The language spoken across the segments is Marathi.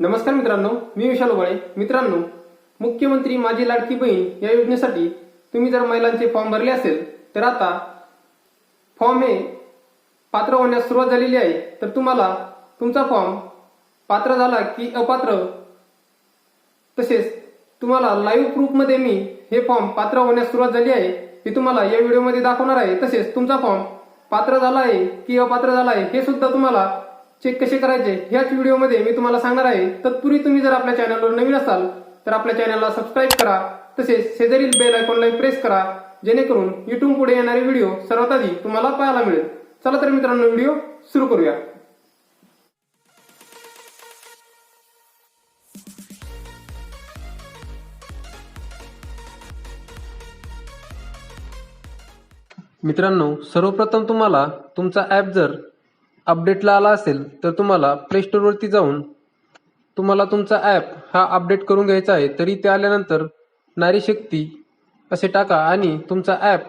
नमस्कार मित्रांनो मी विशाल उबाळे. मित्रांनो मुख्यमंत्री माझी लाडकी बहीण या योजनेसाठी तुम्ही जर महिलांचे फॉर्म भरले असेल तर आता फॉर्म हे पात्र होण्यास सुरुवात झालेली आहे. तर तुम्हाला तुमचा फॉर्म पात्र झाला की अपात्र? तसेच तुम्हाला लाईव्ह प्रूफमध्ये मी हे फॉर्म पात्र होण्यास सुरुवात झाली आहे. हे तुम्हाला या व्हिडिओमध्ये दाखवणार आहे. तसेच तुमचा फॉर्म पात्र झाला आहे की अपात्र झाला आहे हे सुद्धा तुम्हाला चेक कसे करायचे ह्याच व्हिडिओमध्ये मी तुम्हाला सांगणार आहे. तत्पूर्वी तुम्ही जर आपल्या चॅनलवर नवीन असाल तर आपल्या चॅनलला सबस्क्राईब करा. तसेच शेजारील बेल आयकॉनला प्रेस करा. जेणेकरून युट्यूब पुढे येणारे व्हिडिओ सर्वात आधी तुम्हाला पाहायला मिळेल. चला तर मित्रांनो व्हिडिओ सुरू करूया. मित्रांनो सर्वप्रथम तुम्हाला तुमचा ॲप जर अपडेटला आला असेल तर तुम्हाला प्ले स्टोअरवरती जाऊन तुम्हाला तुमचा ॲप हा अपडेट करून घ्यायचा आहे तरी ते आल्यानंतर नारी शक्ती असे टाका आणि तुमचा ॲप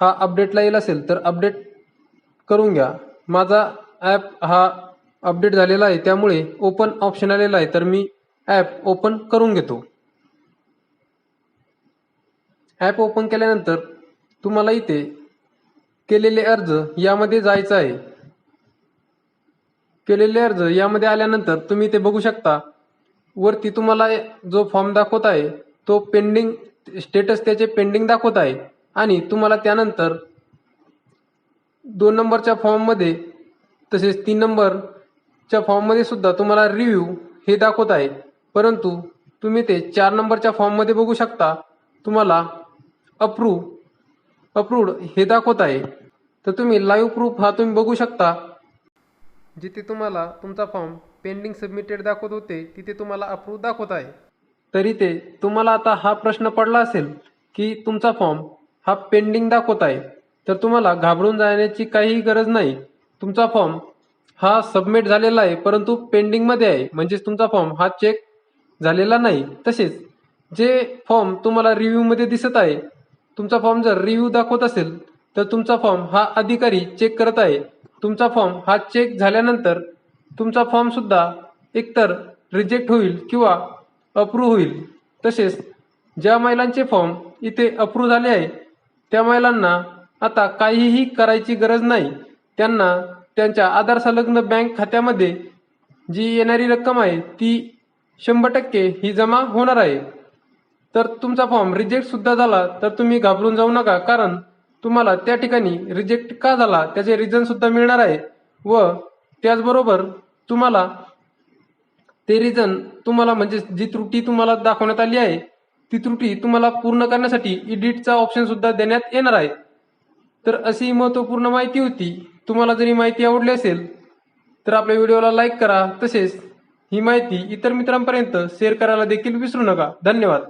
हा अपडेटला येईल असेल तर अपडेट करून घ्या. माझा ॲप हा अपडेट झालेला आहे त्यामुळे ओपन ऑप्शन आलेला आहे तर मी ॲप ओपन करून घेतो. ॲप ओपन केल्यानंतर तुम्हाला इथे केलेले अर्ज यामध्ये जायचं आहे. केलेले अर्ज यामध्ये आल्यानंतर तुम्ही ते बघू शकता. वरती तुम्हाला जो फॉर्म दाखवत आहे तो पेंडिंग स्टेटस त्याचे पेंडिंग दाखवत आहे. आणि तुम्हाला त्यानंतर दोन नंबरच्या फॉर्ममध्ये तसेच तीन नंबरच्या फॉर्ममध्ये सुद्धा तुम्हाला रिव्ह्यू हे दाखवत आहे. परंतु तुम्ही ते चार नंबरच्या फॉर्ममध्ये बघू शकता. तुम्हाला अप्रूव्ह अप्रूव्ड हे दाखवत आहे. तर तुम्ही लाईव्ह प्रूफ हा तुम्ही बघू शकता. जिथे तुम्हाला तुमचा फॉर्म पेंडिंग सबमिटेड दाखवत होते तिथे तुम्हाला अप्रूव्ह दाखवत आहे. तरी ते तुम्हाला आता हा प्रश्न पडला असेल की तुमचा फॉर्म हा पेंडिंग दाखवत आहे तर तुम्हाला घाबरून जाण्याची काहीही गरज नाही. तुमचा फॉर्म हा सबमिट झालेला आहे परंतु पेंडिंगमध्ये आहे. म्हणजेच तुमचा फॉर्म हा चेक झालेला नाही. तसेच जे फॉर्म तुम्हाला रिव्ह्यूमध्ये दिसत आहे तुमचा फॉर्म जर रिव्ह्यू दाखवत असेल तर तुमचा फॉर्म हा अधिकारी चेक करत आहे. तुमचा फॉर्म हा चेक झाल्यानंतर तुमचा फॉर्म सुद्धा एकतर रिजेक्ट होईल किंवा अप्रूव्ह होईल. तसेच ज्या महिलांचे फॉर्म इथे अप्रूव्ह झाले आहे त्या महिलांना आता काहीही करायची गरज नाही. त्यांना त्यांच्या आधार संलग्न बँक खात्यामध्ये जी येणारी रक्कम आहे ती शंभर टक्के ही जमा होणार आहे. तर तुमचा फॉर्म रिजेक्ट सुद्धा झाला तर तुम्ही घाबरून जाऊ नका कारण तुम्हाला त्या ठिकाणी रिजेक्ट का झाला? त्याचे रिझन सुद्धा मिळणार आहे. व त्याचबरोबर तुम्हाला ते रिझन तुम्हाला म्हणजे जी त्रुटी तुम्हाला दाखवण्यात आली आहे ती त्रुटी तुम्हाला पूर्ण करण्यासाठी एडिटचा ऑप्शन सुद्धा देण्यात येणार आहे. तर अशी महत्त्वपूर्ण माहिती होती. तुम्हाला जरी माहिती आवडली असेल तर आपल्या व्हिडिओला लाईक करा. तसेच ही माहिती इतर मित्रांपर्यंत शेअर करायला देखील विसरू नका. धन्यवाद.